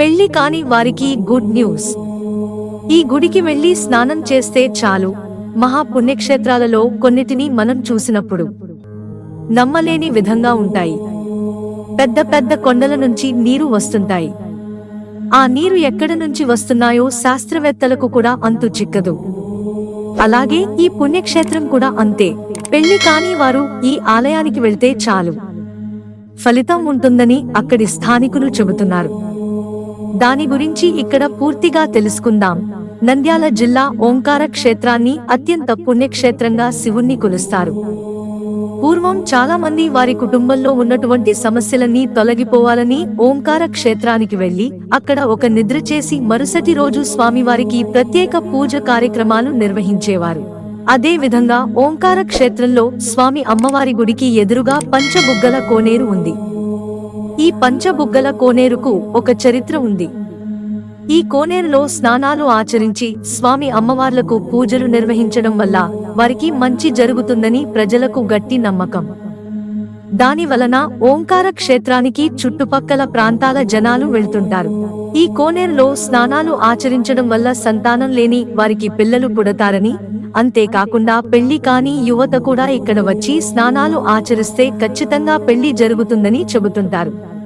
పెళ్ళి కాని వారికి గుడ్ న్యూస్. ఈ గుడికి వెళ్ళి స్నానం చేస్తే చాలు. మహా పుణ్యక్షేత్రాలలో కొన్నిటిని మనం చూసినప్పుడు నమ్మలేని విధంగా ఉంటాయి. పెద్ద పెద్ద కొండల నుంచి నీరు వస్తుంటాయి. ఆ నీరు ఎక్కడి నుంచి వస్తున్నాయో శాస్త్రవేత్తలకు కూడా అంతు చిక్కదు. అలాగే ఈ పుణ్యక్షేత్రం కూడా అంతే. పెళ్ళి కాని వారు ఈ ఆలయానికి వెళ్తే చాలు. ఫలితం ఉంటుందని అక్కడి స్థానికులు చెబుతున్నారు. దాని గురించి ఇక్కడ పూర్తిగా తెలుసుకుందాం. నంద్యాల జిల్లా ఓంకార క్షేత్రాన్ని అత్యంత పుణ్యక్షేత్రంగా శివుణ్ణి కొలుస్తారు. పూర్వం చాలా మంది వారి కుటుంబంలో ఉన్నటువంటి సమస్యలన్నీ తొలగిపోవాలని ఓంకార క్షేత్రానికి వెళ్ళి అక్కడ ఒక నిద్ర చేసి మరుసటి రోజు స్వామివారికి ప్రత్యేక పూజ కార్యక్రమాలు నిర్వహించేవారు. అదే విధంగా ఓంకార క్షేత్రంలో స్వామి అమ్మవారి గుడికి ఎదురుగా పంచబుగ్గల కోనేరు ఉంది. ఈ పంచబుగ్గల కోనేరుకు ఒక చరిత్ర ఉంది. ఈ కోనేరులో స్నానాలు ఆచరించి స్వామి అమ్మవార్లకు పూజలు నిర్వహించడం వల్ల వారికి మంచి జరుగుతుందని ప్రజలకు గట్టి నమ్మకం. దాని వలన ఓంకార క్షేత్రానికి చుట్టుపక్కల ప్రాంతాల జనాలు వెళ్తుంటారు. ఈ కోనేరులో స్నానాలు ఆచరించడం వల్ల సంతానం లేని వారికి పిల్లలు పుడతారని అంతేకాకుండా పెళ్ళి కాని యువత కూడా ఇక్కడ వచ్చి స్నానాలు ఆచరిస్తే ఖచ్చితంగా పెళ్ళి జరుగుతుందని చెబుతుంటారు.